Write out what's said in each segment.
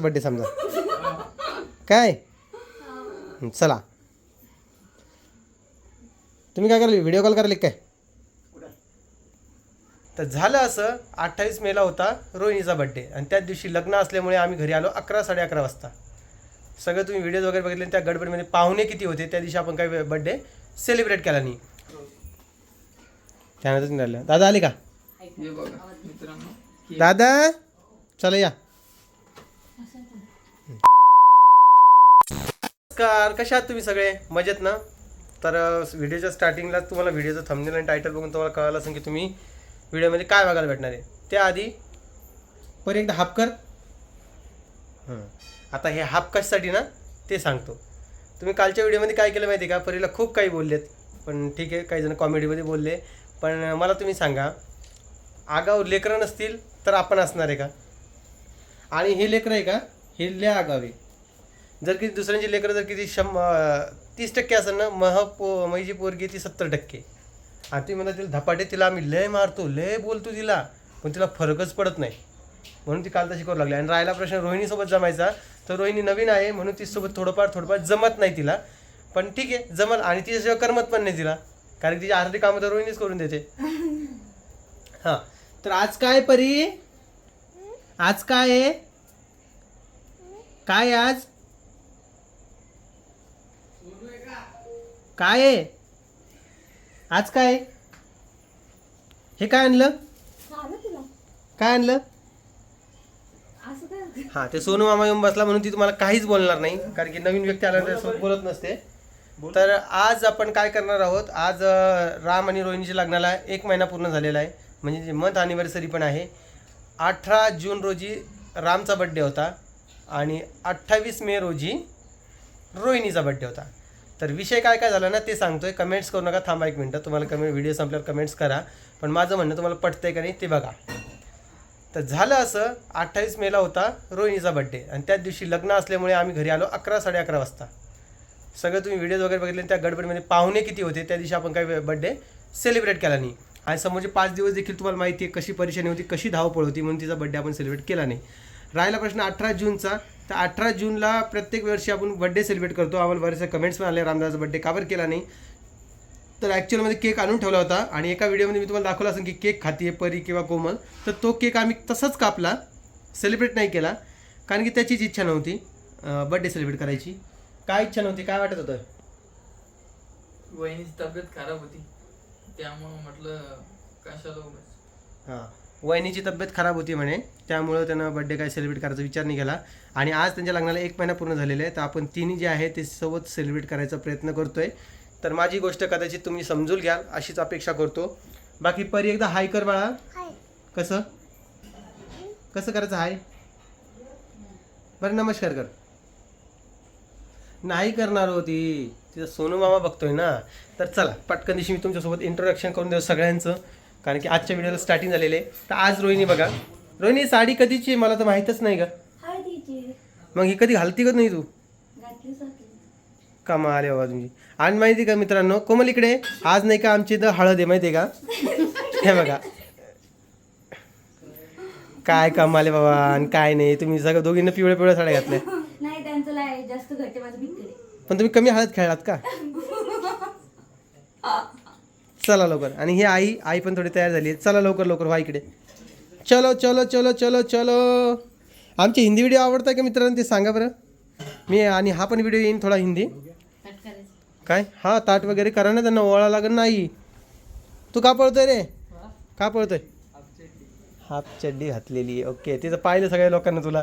Birthday समजा. काय? चला. तुम्ही काय कराल व्हिडिओ कॉल कराल काय तर झालं असं अठ्ठावीस मेला होता रोहिणीचा बड्डे आणि त्याच दिवशी लग्न असल्यामुळे आम्ही घरी आलो अकरा साडे अकरा वाजता. सगळं तुम्ही व्हिडिओज वगैरे बघितले त्या गडबडमध्ये पाहुणे किती होते त्या दिवशी आपण काय बड्डे सेलिब्रेट केला नाही. त्यानंतर दादा आले का? हे बघा मित्रांनो. दादा चला या. नमस्कार कशा आहात तुम्ही सगळे? मजेत ना? तर व्हिडिओच्या स्टार्टिंगला तुम्हाला व्हिडिओचं थंबनेल आणि टायटल बघून तुम्हाला कळालं असेल की तुम्ही व्हिडिओमध्ये म्हणजे काय बघायला भेटणार आहे. त्याआधी पर एकदा हाफ कर. आता हे हाफ कशासाठी ना ते सांगतो. तुम्ही कालच्या व्हिडिओमध्ये काय केलं माहिती आहे का? परीला खूप काही बोललेत. पण ठीक आहे काही जण कॉमेडीमध्ये बोलले. पण मला तुम्ही सांगा आगाव लेकरं नसतील तर आपण असणार आहे का? आणि हे लेकरं आहे का? हे लय आगावे. जर किती दुसऱ्यांची लेकरं जर किती शं तीस टक्के असेल ना मह पो माझी पोरगी ती सत्तर टक्के. आणि तुम्ही म्हणता तिला धपाटे तिला आम्ही लय मारतो लय बोलतो तिला पण तिला फरकच पडत नाही. म्हणून ती काल तशी करू लागली. आणि राहिला प्रश्न रोहिणीसोबत जमायचा. तर रोहिणी नवीन आहे म्हणून तिच्यासोबत थोडंफार थोडंफार जमत नाही तिला. पण ठीक आहे जमल. आणि तिच्याशिवाय करमत पण नाही तिला. कारण तिची अर्धी कामं तर रोहिणीच करून देते. हां. तर आज काय परी? आज काय आहे? काय आज? काय आहे? आज काय? आहे? हे काय आणलं? झालं तुला? काय आणलं? असं काय हा ते सोनू मामा येऊन बसला म्हणून ती तुम्हाला काहीच बोलणार नाही कारण की नवीन व्यक्ती आला त्यासोबत बोलत नसते. तर आज आपण काय करणार आहोत? आज अं, राम आणि रोहिणीच्या लग्नाला एक महिना पूर्ण झालेला आहे. म्हणजे मंथ अॅनिव्हर्सरी पण आहे. अठरा जून रोजी रामचा बड्डे होता आणि अठ्ठावीस मे रोजी रोहिणीचा बड्डे होता. तर विषय काय काय झाला ना ते सांगतोय. कमेंट्स करू नका. थांबा एक मिनटं. तुम्हाला कमेंट व्हिडिओ संपल्यावर कमेंट्स करा. पण माझं म्हणणं तुम्हाला पटतंय का नाही ते बघा. तर झालं असं अठ्ठावीस मेला होता रोहिणीचा बड्डे आणि त्याच दिवशी लग्न असल्यामुळे आम्ही घरी आलो अकरा साडे अकरा वाजता. सगळं तुम्ही व्हिडिओज वगैरे बघितले त्या गडबडीमध्ये पाहुणे किती होते त्या दिवशी आपण काही बड्डे सेलिब्रेट केला नाही. आणि समोरचे पाच दिवस देखील तुम्हाला माहिती आहे कशी परेशानी होती कशी धावपळ होती म्हणून तिचा बड्डे आपण सेलिब्रेट केला नाही. राहिला प्रश्न अठरा जूनचा. तर अठरा जूनला प्रत्येक वर्षी आपण बड्डे सेलिब्रेट करतो. आम्हाला बरेचसे कमेंट्स पण आले रामदासचा बड्डे कावर केला नाही. तर ॲक्च्युअलमध्ये केक आणून ठेवला होता आणि एका व्हिडिओमध्ये मी तुम्हाला दाखवलं असेल की केक खातीये परी किंवा कोमल. तर तो केक आम्ही तसाच कापला सेलिब्रेट नाही केला कारण की त्याचीच इच्छा नव्हती बड्डे सेलिब्रेट करायची. काय इच्छा नव्हती? काय वाटत होतं? वहिनीची तब्येत खराब होती त्यामुळं म्हटलं कशाला हां. वहिनीची तब्येत खराब होती म्हणे. त्यामुळं त्यानं बड्डे काय सेलिब्रेट करायचा विचार नाही केला. आणि आज त्यांच्या लग्नाला एक महिना पूर्ण झालेला आहे. तर आपण तिन्ही जे आहे ते सोबत सेलिब्रेट करायचा प्रयत्न करतोय. तर माझी गोष्ट कदाचित तुम्ही समजून घ्याल अशीच अपेक्षा करतो. बाकी परी एकदा हाय कर बाळा. कसं? कसं करायचं हाय बरं नमस्कार कर. नाही करणार होती तिथं सोनू मामा बघतोय ना. तर चला पटकन दिवशी मी तुमच्यासोबत इंट्रोडक्शन करून देऊ सगळ्यांचं. कारण की आजच्या व्हिडिओला स्टार्टिंग झालेले तर आज रोहिणी बघा. रोहिणी साडी कधीची आहे? मला तर माहीतच नाही का मग ही कधी घालती का नाही तू? कमाल आहे बाबा तुमची. आणि माहिती आहे का मित्रांनो कोमल इकडे आज नाही का आमची इथं हळद आहे माहिती आहे का? हे बघा. काय कमाल बाबा आणि काय नाही. तुम्ही सगळं दोघींना पिवळ्या पिवळ्या साड्या घातल्या. नाही त्यांचं लाय जास्त घट्टे माझं बिकडे पण तुम्ही कमी हळद खेळलात का? चला लवकर. आणि ही आई आई पण थोडी तयार झाली आहे. चला लवकर लवकर व्हा इकडे. चलो चलो चलो चलो चलो. आमचे हिंदी व्हिडिओ आवडतात का मित्रांनो ते सांगा बरं. मी आणि हा पण व्हिडिओ येईन थोडा हिंदी. काय? हा ताट वगैरे करा ना त्यांना ओळा लागत नाही. तू का पळतोय रे? का पळतोय? हाफ चड्डी घातलेली आहे. ओके तिथं पाहिलं सगळ्या लोकांना तुला.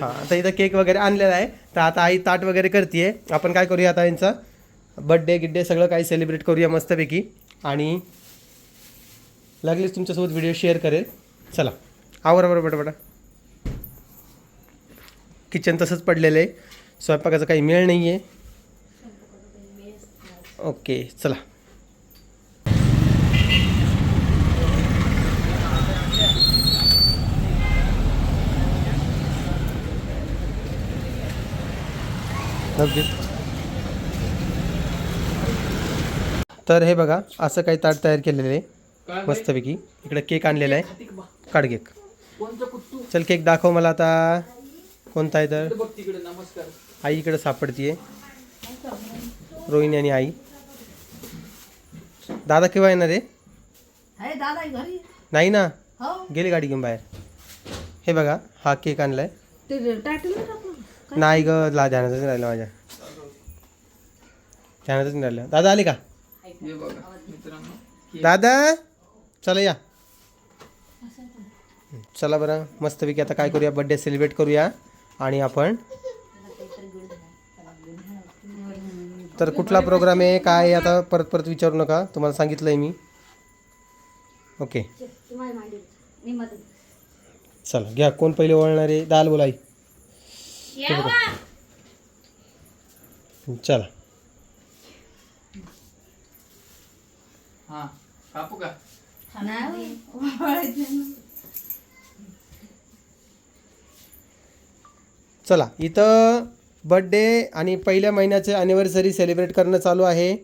हा आता इथं केक वगैरे आणलेला आहे. तर आता आई ताट वगैरे करते आपण काय करूया आता यांचा? बड्डे गिड्डे सगळं काही सेलिब्रेट करूया मस्तपैकी. आणि लागलीच तुमच्यासोबत व्हिडिओ शेअर करेल. चला. आवर आवर बटा किचन तसंच पडलेलं आहे. स्वयंपाकाचा काही मेळ नाही आहे ओके चला ओके तर हे बघा असं काही ताट तयार केलेलं आहे. मस्तपैकी. इकडे केक आणलेला आहे. काढ केक. चल केक दाखव मला आता. कोणता आहे तर? आई इकडे सापडतीये. रोहिणी आणि आई. दादा केव्हा येणार रे अरे दादा घरी. नाही ना? हो. गेली गाडी घेऊन बाहेर. हे बघा हा केक आणलाय. नाही ग ला ध्यानातच राहिलं माझ्या. ध्यानातच नाही राहिलं. दादा आले का? हे बघा मित्रांनो. केक. दादा चला या. चला बरं मस्तपैकी आता काय करूया बड्डे सेलिब्रेट करूया आणि आपण. तर कुठला प्रोग्राम आहे काय आहे आता परत परत विचारू नका तुम्हाला सांगितलं आहे मी. ओके. चला घ्या कोण पहिले वळणार आहे? दाल बोलाई चला. हा कापू का? नाही. चला इथं बड्डे आणि पहिल्या महिन्याचे ॲनिव्हर्सरी सेलिब्रेट करणं चालू आहे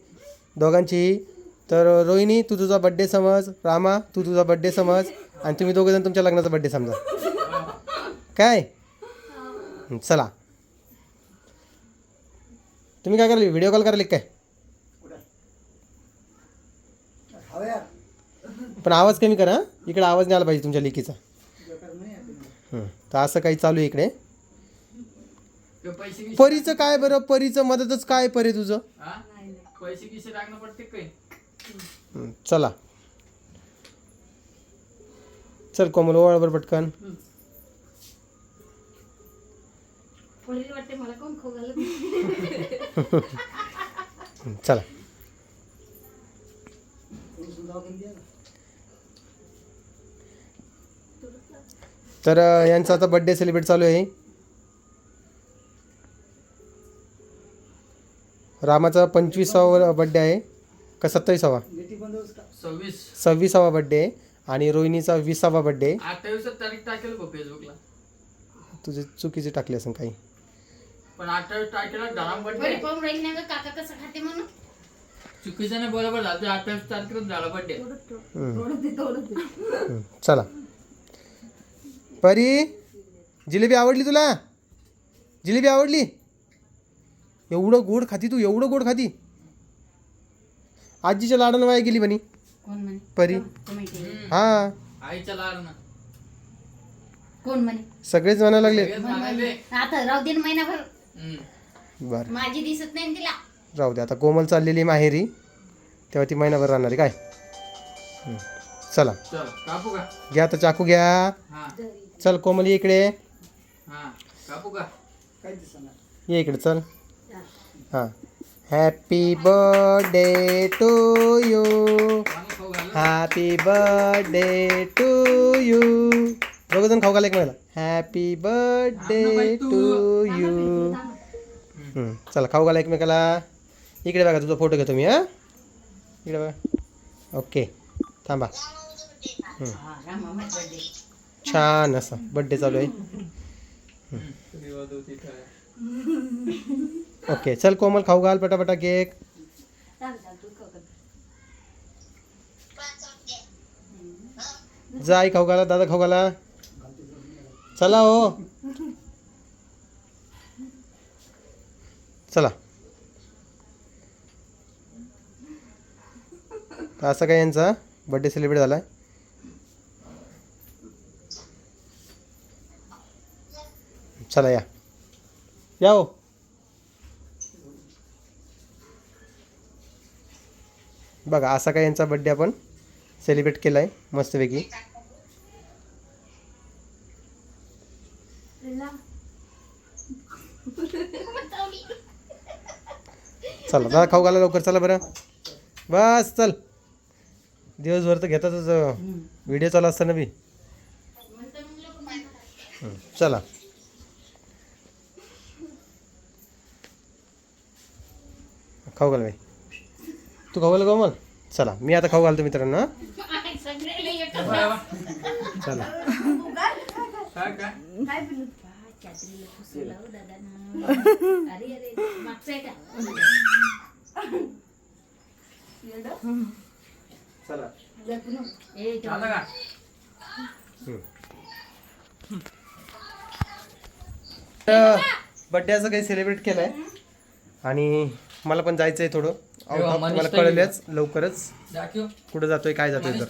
दोघांची. तर रोहिणी तू तुझा बड्डे समज. रामा तू तुझा बड्डे समज. आणि तुम्ही दोघंजण तुमच्या लग्नाचा बड्डे समजा. काय? चला. तुम्ही काय करायला व्हिडिओ कॉल करायला काय? पण आवाज कमी करा हं? इकडे आवाज नाही आला पाहिजे तुमच्या लेकीचा. हं, तर असं काही चालू आहे इकडे. परीचं काय बरं? परीचं मदतच काय परे तुझं? पैसे गिसे टाकणं पडते काय चला. चल कोमल ओवाळ बरं पटकन. चला. तर यांचा आता बड्डे सेलिब्रेट चालू आहे. रामाचा पंचवीसावा बड्डे आहे. का सत्तावीसावा? सव्वीस. सव्वीसावा बड्डे आहे. आणि रोहिणीचा विसावा बड्डे आहे. अठ्ठावीस तारीख टाकेल बघ फेसबुकला. तुझे चुकीचे टाकले असेल काही. पण अठ्ठावीस तारखेला काका कसं खाते म्हणून? चुकीचं बरोबर झालं अठ्ठावीस तारखेला झाला बड्डे चला. परी जिलेबी आवडली तुला? जिलेबी आवडली? एवढं गोड खाती तू एवढं गोड खाती. आजीच्या लाडानं वाया गेली म्हणे. कोण म्हणे? परी. हा. आईच्या लाडनं. कोण म्हणे? सगळेच म्हणायला लागले. सगळेच म्हणाले आता राहू दे ना महिनाभर. हम्म. बरं. माझी दिसत नाही ना तिला. राहू दे. आता कोमल चाललेली माहेरी. तेव्हा ती महिनाभर राहणार आहे. काय? हं, चला. चल कापू का? घ्या आता चाकू घ्या. हा. चल कोमल ये इकडे. हा कापू का? ये इकडे चल. हां. हॅपी बर्थडे टू यू चांगलं खाऊ घाल? हॅपी बर्थडे टू यू दोघं जण खाऊ घाला एक मला हॅपी बर्थडे टू यू चला खाऊ घाला एकमेकाला. इकडे बघा तुझा फोटो घेतो मी हां? इकडे बघा. ओके थांबा. छान असं बड्डे चालू आहे. ओके चल कोमल खाऊ घाल पटापटा केक. जाई खाऊ खाऊ घाला दादा खाऊ घाला. चला हो. चला. तर असं काय यांचा बड्डे सेलिब्रेट झाला चला या. या हो. बघा असा काय यांचा बड्डे आपण सेलिब्रेट केला आहे मस्तपैकी. चला जा खाऊ घाला लवकर चला बरं. बस चल. दिवसभर तर घेतातच व्हिडिओ चालू असताना बी. चला. खाऊ घाल बाई. तू खाऊ घाल कोमल चला मी आता खाऊ घालतो मित्रांनो चला हो. अरे अरे मागचं आहे का बर्थडे असं काही सेलिब्रेट केलंय. आणि मला पण जायचंय थोडं. मला कळलेच लवकरच. कुठं जातोय काय जातोय तर.